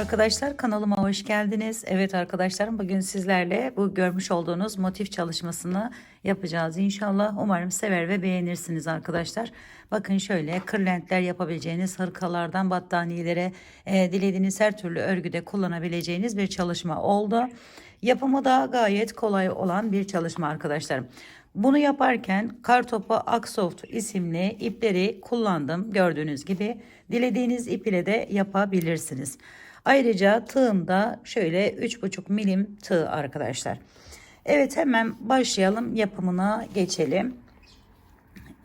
Arkadaşlar kanalıma hoş geldiniz. Evet arkadaşlarım bugün sizlerle bu görmüş olduğunuz motif çalışmasını yapacağız inşallah. Umarım sever ve beğenirsiniz arkadaşlar. Bakın şöyle kırlentler yapabileceğiniz hırkalardan battaniyelere e, dilediğiniz her türlü örgüde kullanabileceğiniz bir çalışma oldu. Yapımı da gayet kolay olan bir çalışma arkadaşlarım. Bunu yaparken Kartopu Aksoft isimli ipleri kullandım. Gördüğünüz gibi dilediğiniz ip ile de yapabilirsiniz. Ayrıca tığımda şöyle 3,5 milim tığ arkadaşlar. Evet hemen başlayalım yapımına geçelim.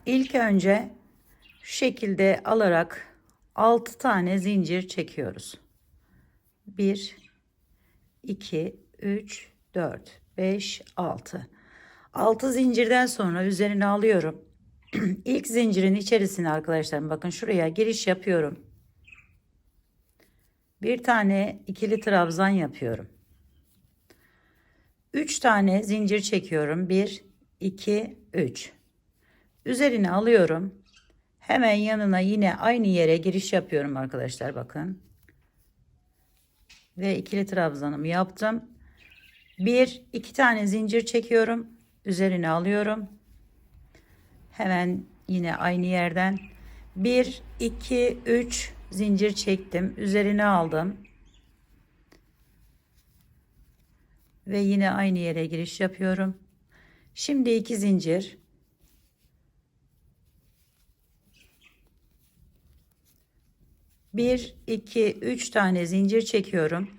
İlk önce şu şekilde alarak 6 tane zincir çekiyoruz. 1 2 3 4 5 6 6 zincirden sonra üzerine alıyorum. İlk zincirin içerisine arkadaşlarım bakın şuraya giriş yapıyorum. Bir tane ikili trabzan yapıyorum. 3 tane zincir çekiyorum. 1 2 3. Üzerine alıyorum. Hemen yanına yine aynı yere giriş yapıyorum arkadaşlar bakın. Ve ikili trabzanımı yaptım. 1 2 tane zincir çekiyorum üzerine alıyorum. Hemen yine aynı yerden 1 2 3 zincir çektim. Üzerine aldım. Ve yine aynı yere giriş yapıyorum. Şimdi iki zincir. Bir, iki, üç tane zincir çekiyorum.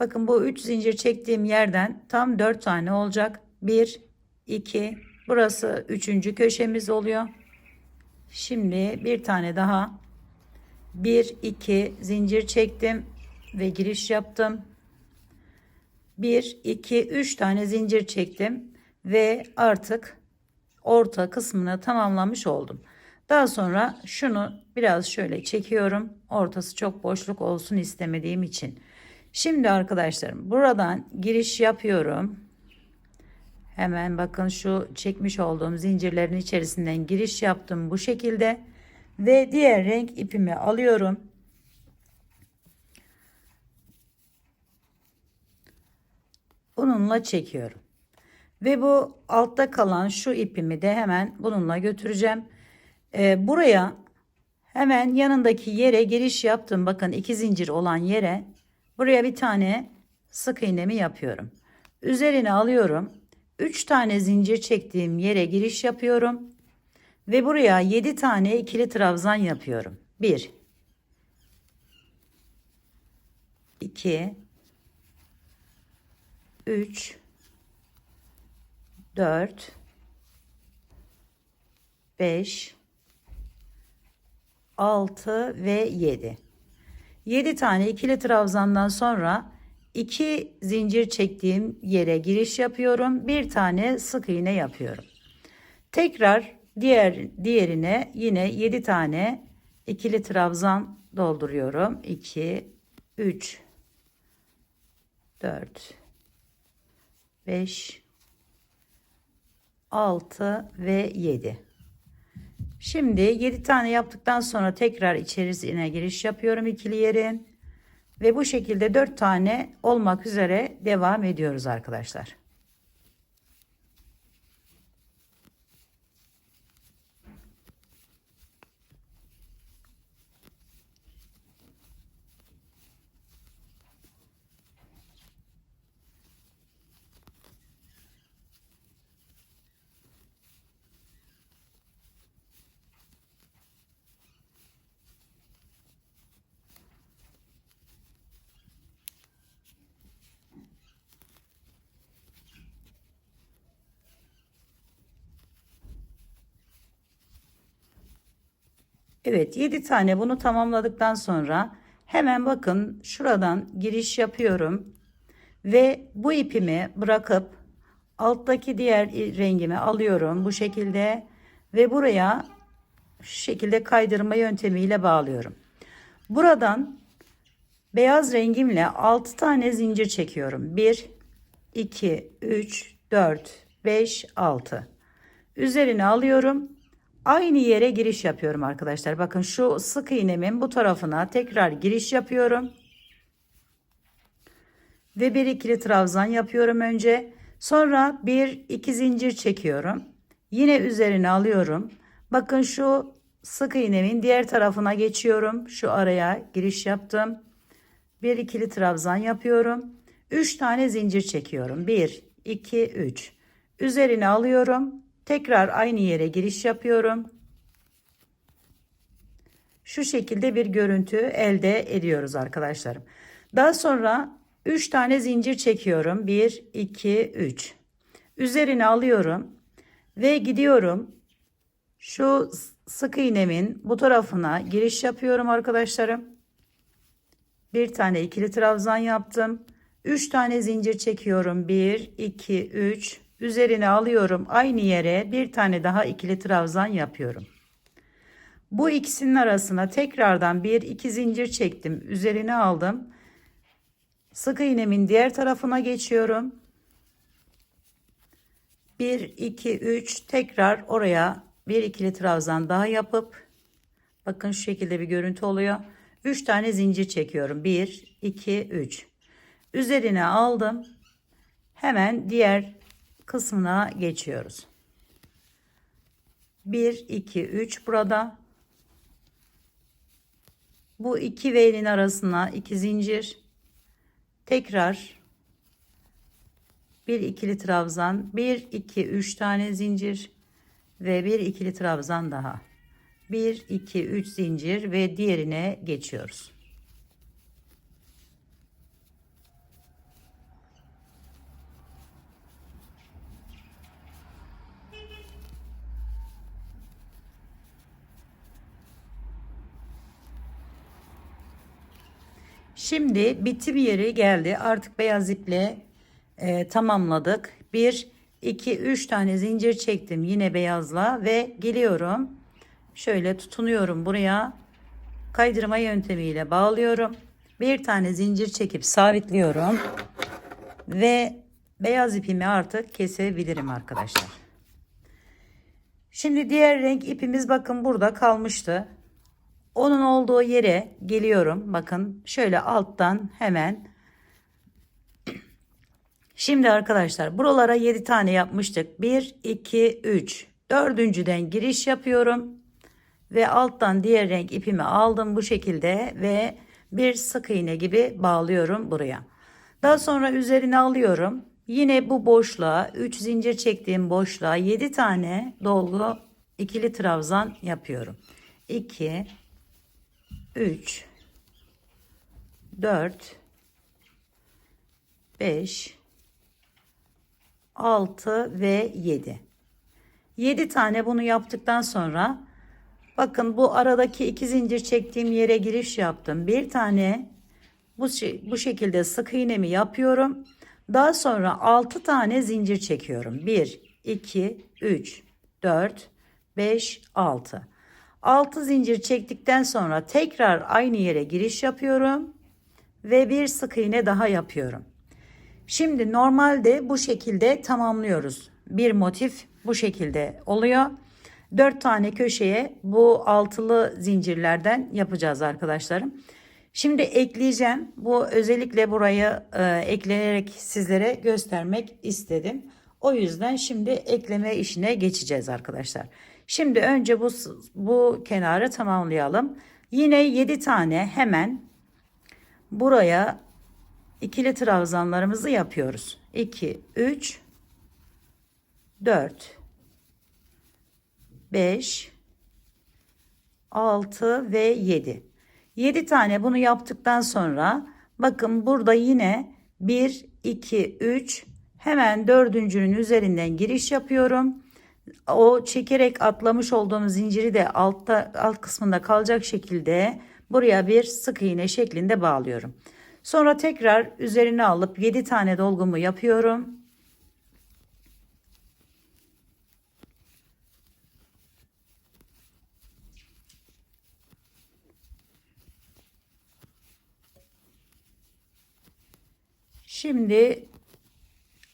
Bakın bu üç zincir çektiğim yerden tam dört tane olacak. Bir, 2 burası üçüncü köşemiz oluyor. Şimdi bir tane daha 1 2 zincir çektim ve giriş yaptım. 1 2 3 tane zincir çektim ve artık orta kısmını tamamlamış oldum. Daha sonra şunu biraz şöyle çekiyorum. Ortası çok boşluk olsun istemediğim için. Şimdi arkadaşlarım buradan giriş yapıyorum. Hemen bakın şu çekmiş olduğum zincirlerin içerisinden giriş yaptım bu şekilde. Ve diğer renk ipimi alıyorum. Bununla çekiyorum. Ve bu altta kalan şu ipimi de hemen bununla götüreceğim. Ee, buraya hemen yanındaki yere giriş yaptım. Bakın iki zincir olan yere buraya bir tane sık iğnemi yapıyorum. Üzerine alıyorum 3 tane zincir çektiğim yere giriş yapıyorum. Ve buraya 7 tane ikili trabzan yapıyorum. 1 2 3 4 5 6 ve 7. 7 tane ikili trabzandan sonra 2 zincir çektiğim yere giriş yapıyorum. Bir tane sık iğne yapıyorum. Tekrar diğer diğerine yine 7 tane ikili trabzan dolduruyorum. 2 3 4 5 6 ve 7. Şimdi 7 tane yaptıktan sonra tekrar içerisine giriş yapıyorum ikili yerin. Ve bu şekilde 4 tane olmak üzere devam ediyoruz arkadaşlar. Evet 7 tane bunu tamamladıktan sonra hemen bakın şuradan giriş yapıyorum. Ve bu ipimi bırakıp alttaki diğer rengimi alıyorum bu şekilde ve buraya şu şekilde kaydırma yöntemiyle bağlıyorum. Buradan beyaz rengimle 6 tane zincir çekiyorum. 1 2 3 4 5 6 üzerine alıyorum Aynı yere giriş yapıyorum arkadaşlar. Bakın şu sık iğnemin bu tarafına tekrar giriş yapıyorum. ve bir ikili trabzan yapıyorum önce. Sonra bir iki zincir çekiyorum. Yine üzerine alıyorum. Bakın şu sık iğnemin diğer tarafına geçiyorum. Şu araya giriş yaptım. Bir ikili trabzan yapıyorum. 3 tane zincir çekiyorum. 1 2 3. Üzerine alıyorum. Tekrar aynı yere giriş yapıyorum. Şu şekilde bir görüntü elde ediyoruz arkadaşlarım. Daha sonra 3 tane zincir çekiyorum. 1 2 3. Üzerine alıyorum ve gidiyorum. Şu sık iğnemin bu tarafına giriş yapıyorum arkadaşlarım. Bir tane ikili trabzan yaptım. 3 tane zincir çekiyorum. 1 2 3. Üzerine alıyorum. Aynı yere bir tane daha ikili trabzan yapıyorum. Bu ikisinin arasına tekrardan bir iki zincir çektim. Üzerine aldım. Sık iğnemin diğer tarafına geçiyorum. 1 2 3 tekrar oraya bir ikili trabzan daha yapıp bakın şu şekilde bir görüntü oluyor. 3 tane zincir çekiyorum. 1 2 3. Üzerine aldım. Hemen diğer kısmına geçiyoruz. 1 2 3 burada. Bu iki V'nin arasına iki zincir. Tekrar bir ikili trabzan, bir iki üç tane zincir ve bir ikili trabzan daha. Bir iki üç zincir ve diğerine geçiyoruz. Şimdi bitim yeri geldi. Artık beyaz iple e, tamamladık. 1, 2, 3 tane zincir çektim yine beyazla ve geliyorum. Şöyle tutunuyorum buraya. Kaydırma yöntemiyle bağlıyorum. Bir tane zincir çekip sabitliyorum. Ve beyaz ipimi artık kesebilirim arkadaşlar. Şimdi diğer renk ipimiz bakın burada kalmıştı. Onun olduğu yere geliyorum. Bakın şöyle alttan hemen. Şimdi arkadaşlar buralara 7 tane yapmıştık. 1, 2, 3. Dördüncüden giriş yapıyorum. Ve alttan diğer renk ipimi aldım bu şekilde. Ve bir sık iğne gibi bağlıyorum buraya. Daha sonra üzerine alıyorum. Yine bu boşluğa 3 zincir çektiğim boşluğa 7 tane dolgu ikili trabzan yapıyorum. 2 3 4 5 6 ve 7 7 tane bunu yaptıktan sonra bakın bu aradaki iki zincir çektiğim yere giriş yaptım. Bir tane bu, bu şekilde sık iğnemi yapıyorum. Daha sonra 6 tane zincir çekiyorum. 1 2 3 4 5 6 6 zincir çektikten sonra tekrar aynı yere giriş yapıyorum ve bir sık iğne daha yapıyorum. Şimdi normalde bu şekilde tamamlıyoruz. Bir motif bu şekilde oluyor. 4 tane köşeye bu altılı zincirlerden yapacağız arkadaşlarım. Şimdi ekleyeceğim. Bu özellikle burayı e, ekleyerek sizlere göstermek istedim. O yüzden şimdi ekleme işine geçeceğiz arkadaşlar. Şimdi önce bu, bu kenarı tamamlayalım. Yine 7 tane hemen buraya ikili trabzanlarımızı yapıyoruz. 2, 3, 4, 5, 6 ve 7. 7 tane bunu yaptıktan sonra bakın burada yine 1, 2, 3 hemen dördüncünün üzerinden giriş yapıyorum o çekerek atlamış olduğum zinciri de altta alt kısmında kalacak şekilde buraya bir sık iğne şeklinde bağlıyorum. Sonra tekrar üzerine alıp 7 tane dolgumu yapıyorum. Şimdi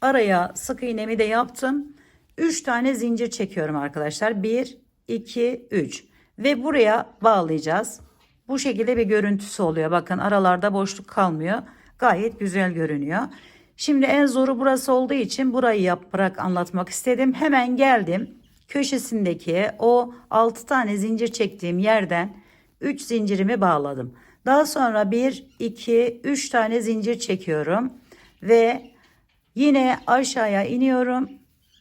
araya sık iğnemi de yaptım. 3 tane zincir çekiyorum arkadaşlar. 1, 2, 3 ve buraya bağlayacağız. Bu şekilde bir görüntüsü oluyor. Bakın aralarda boşluk kalmıyor. Gayet güzel görünüyor. Şimdi en zoru burası olduğu için burayı yaparak anlatmak istedim. Hemen geldim. Köşesindeki o 6 tane zincir çektiğim yerden 3 zincirimi bağladım. Daha sonra 1, 2, 3 tane zincir çekiyorum. Ve yine aşağıya iniyorum.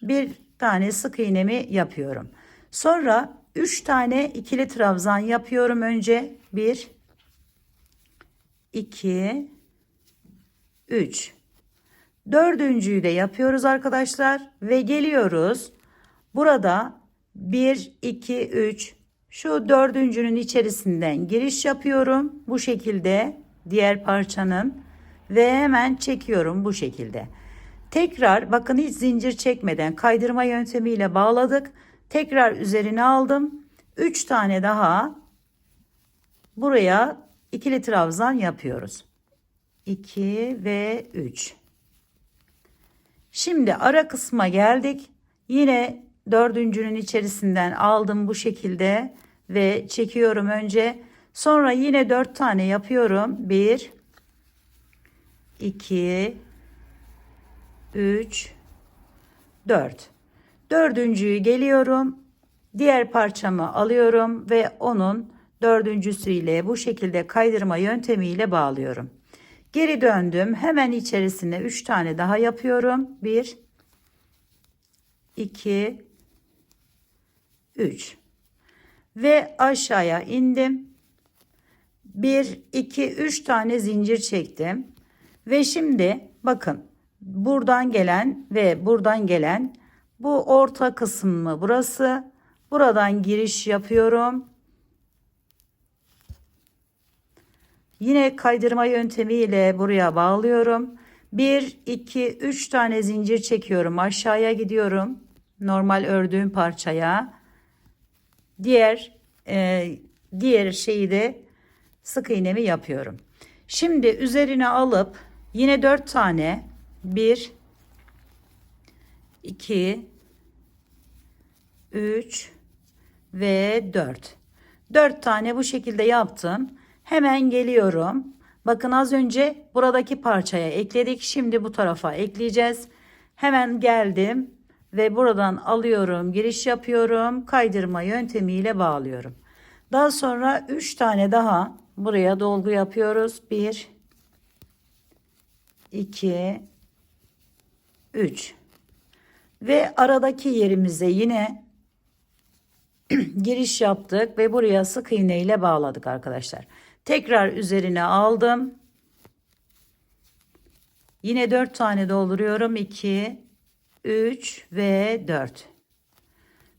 Bir tane sık iğnemi yapıyorum. Sonra 3 tane ikili trabzan yapıyorum önce. 1, 2, 3. Dördüncüyü de yapıyoruz arkadaşlar ve geliyoruz. Burada 1, 2, 3 şu dördüncünün içerisinden giriş yapıyorum. Bu şekilde diğer parçanın ve hemen çekiyorum bu şekilde. Tekrar bakın hiç zincir çekmeden kaydırma yöntemiyle bağladık. Tekrar üzerine aldım. 3 tane daha buraya ikili trabzan yapıyoruz. 2 ve 3. Şimdi ara kısma geldik. Yine dördüncünün içerisinden aldım bu şekilde ve çekiyorum önce. Sonra yine dört tane yapıyorum. Bir, iki, üç, dört. Dördüncüyü geliyorum. Diğer parçamı alıyorum ve onun dördüncüsüyle bu şekilde kaydırma yöntemiyle bağlıyorum. Geri döndüm. Hemen içerisine 3 tane daha yapıyorum. 1 2 3 ve aşağıya indim. 1 2 3 tane zincir çektim. Ve şimdi bakın buradan gelen ve buradan gelen bu orta kısım mı burası? Buradan giriş yapıyorum. Yine kaydırma yöntemiyle buraya bağlıyorum. 1, 2, 3 tane zincir çekiyorum. Aşağıya gidiyorum. Normal ördüğüm parçaya. Diğer e, diğer şeyi de sık iğnemi yapıyorum. Şimdi üzerine alıp yine 4 tane 1 2 3 ve 4. 4 tane bu şekilde yaptım. Hemen geliyorum. Bakın az önce buradaki parçaya ekledik. Şimdi bu tarafa ekleyeceğiz. Hemen geldim ve buradan alıyorum, giriş yapıyorum, kaydırma yöntemiyle bağlıyorum. Daha sonra 3 tane daha buraya dolgu yapıyoruz. 1 2 3 ve aradaki yerimize yine giriş yaptık ve buraya sık iğne ile bağladık arkadaşlar. Tekrar üzerine aldım. Yine 4 tane dolduruyorum. 2, 3 ve 4.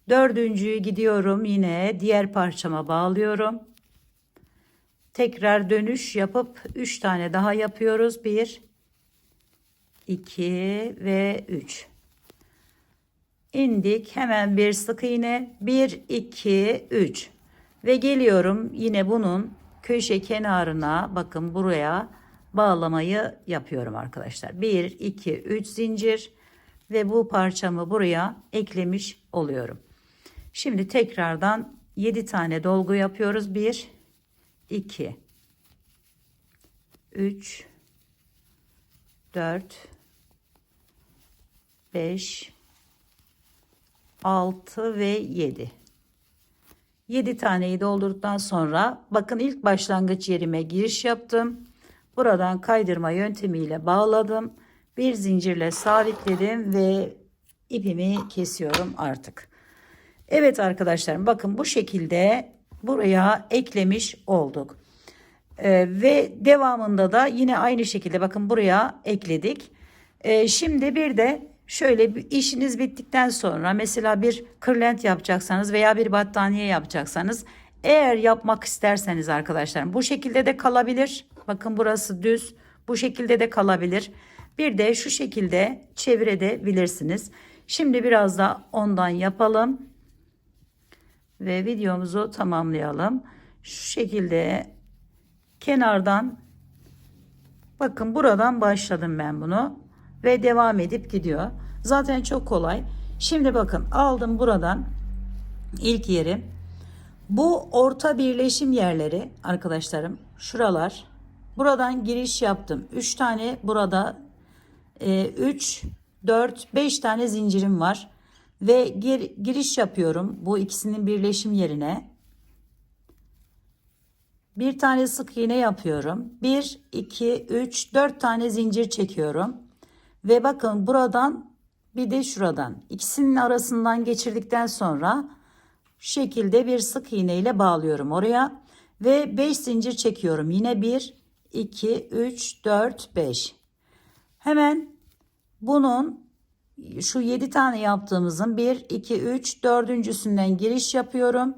Dördüncüyü gidiyorum yine diğer parçama bağlıyorum. Tekrar dönüş yapıp 3 tane daha yapıyoruz. 1, 2 ve 3. İndik hemen bir sık iğne 1 2 3 ve geliyorum yine bunun köşe kenarına bakın buraya bağlamayı yapıyorum arkadaşlar. 1 2 3 zincir ve bu parçamı buraya eklemiş oluyorum. Şimdi tekrardan 7 tane dolgu yapıyoruz. 1 2 3 4 5 6 ve 7 7 taneyi doldurduktan sonra bakın ilk başlangıç yerime giriş yaptım. Buradan kaydırma yöntemiyle bağladım. Bir zincirle sabitledim ve ipimi kesiyorum artık. Evet arkadaşlarım bakın bu şekilde buraya eklemiş olduk. Ee, ve devamında da yine aynı şekilde bakın buraya ekledik. Ee, şimdi bir de Şöyle bir işiniz bittikten sonra mesela bir kırlent yapacaksanız veya bir battaniye yapacaksanız eğer yapmak isterseniz arkadaşlar bu şekilde de kalabilir. Bakın burası düz. Bu şekilde de kalabilir. Bir de şu şekilde çevirebilirsiniz. Şimdi biraz da ondan yapalım. Ve videomuzu tamamlayalım. Şu şekilde kenardan bakın buradan başladım ben bunu ve devam edip gidiyor. Zaten çok kolay. Şimdi bakın aldım buradan ilk yeri. Bu orta birleşim yerleri arkadaşlarım şuralar Buradan giriş yaptım. 3 tane burada 3, 4, 5 tane zincirim var. Ve gir, giriş yapıyorum bu ikisinin birleşim yerine. Bir tane sık iğne yapıyorum. 1, 2, 3, 4 tane zincir çekiyorum. Ve bakın buradan bir de şuradan ikisinin arasından geçirdikten sonra şu şekilde bir sık iğne ile bağlıyorum oraya. Ve 5 zincir çekiyorum. Yine 1, 2, 3, 4, 5. Hemen bunun şu 7 tane yaptığımızın 1, 2, 3, dördüncüsünden giriş yapıyorum.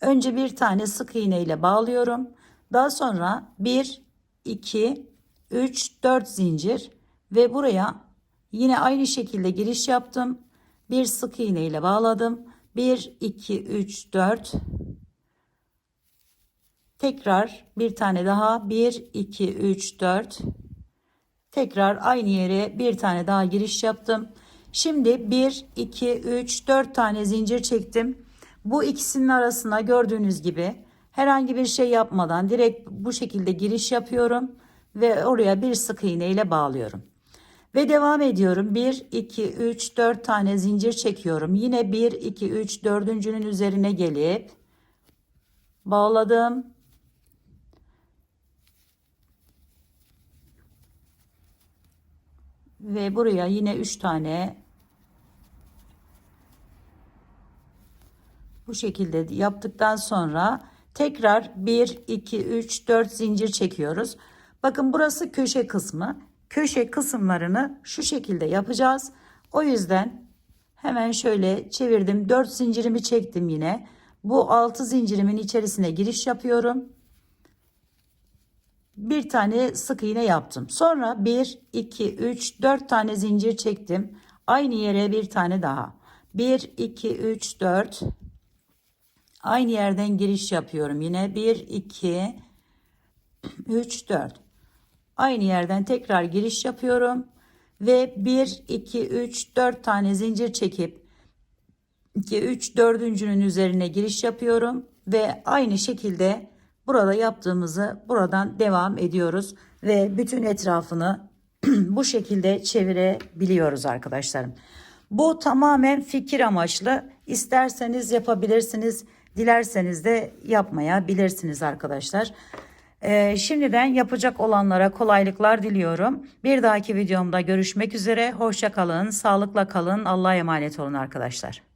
Önce bir tane sık iğne ile bağlıyorum. Daha sonra 1, 2, 3, 4 zincir ve buraya yine aynı şekilde giriş yaptım. Bir sık iğne ile bağladım. 1, 2, 3, 4. Tekrar bir tane daha. 1, 2, 3, 4. Tekrar aynı yere bir tane daha giriş yaptım. Şimdi 1, 2, 3, 4 tane zincir çektim. Bu ikisinin arasına gördüğünüz gibi herhangi bir şey yapmadan direkt bu şekilde giriş yapıyorum ve oraya bir sık iğne ile bağlıyorum. Ve devam ediyorum. 1, 2, 3, 4 tane zincir çekiyorum. Yine 1, 2, 3, dördüncünün üzerine gelip bağladım. Ve buraya yine 3 tane bu şekilde yaptıktan sonra tekrar 1 2 3 4 zincir çekiyoruz. Bakın burası köşe kısmı. Köşe kısımlarını şu şekilde yapacağız. O yüzden hemen şöyle çevirdim. 4 zincirimi çektim yine. Bu 6 zincirimin içerisine giriş yapıyorum. Bir tane sık iğne yaptım. Sonra 1 2 3 4 tane zincir çektim. Aynı yere bir tane daha. 1 2 3 4 Aynı yerden giriş yapıyorum. Yine 1, 2, 3, 4. Aynı yerden tekrar giriş yapıyorum. Ve 1, 2, 3, 4 tane zincir çekip 2, 3, 4.'ünün üzerine giriş yapıyorum. Ve aynı şekilde burada yaptığımızı buradan devam ediyoruz. Ve bütün etrafını bu şekilde çevirebiliyoruz arkadaşlarım. Bu tamamen fikir amaçlı. İsterseniz yapabilirsiniz. Dilerseniz de yapmayabilirsiniz arkadaşlar. Ee, şimdiden yapacak olanlara kolaylıklar diliyorum. Bir dahaki videomda görüşmek üzere. Hoşça kalın, sağlıkla kalın. Allah'a emanet olun arkadaşlar.